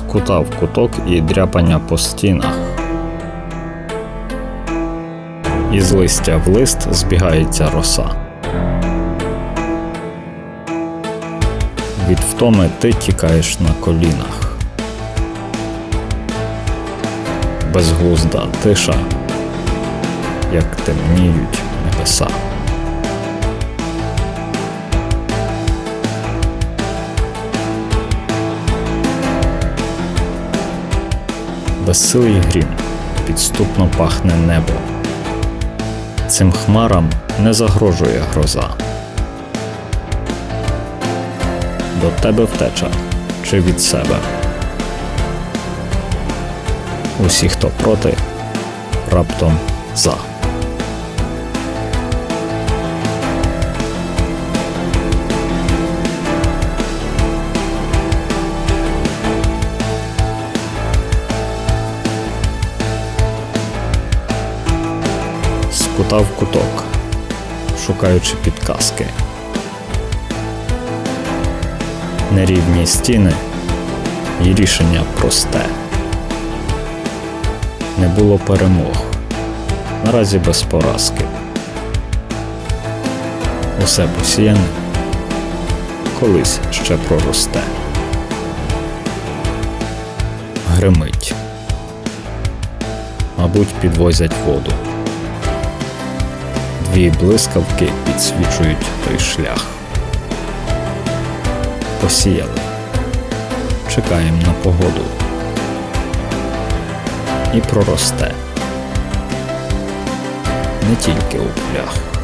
кута в куток і дряпання по стінах. Із листя в лист збігається роса. Від втоми ти тікаєш на колінах. Безглузда тиша, як темніють небеса. Безсилий грім, підступно пахне небо. Цим хмарам не загрожує гроза. До тебе втеча чи від себе. Усі, хто проти, раптом за. Кута в куток, шукаючи підказки. Нерівні стіни і рішення просте. Не було перемог, наразі без поразки. Усе посіяне колись ще проросте. Гримить. Мабуть, підвозять воду. Дві блискавки підсвічують той шлях. Посіяли. Чекаємо на погоду. І проросте. Не тільки у полях.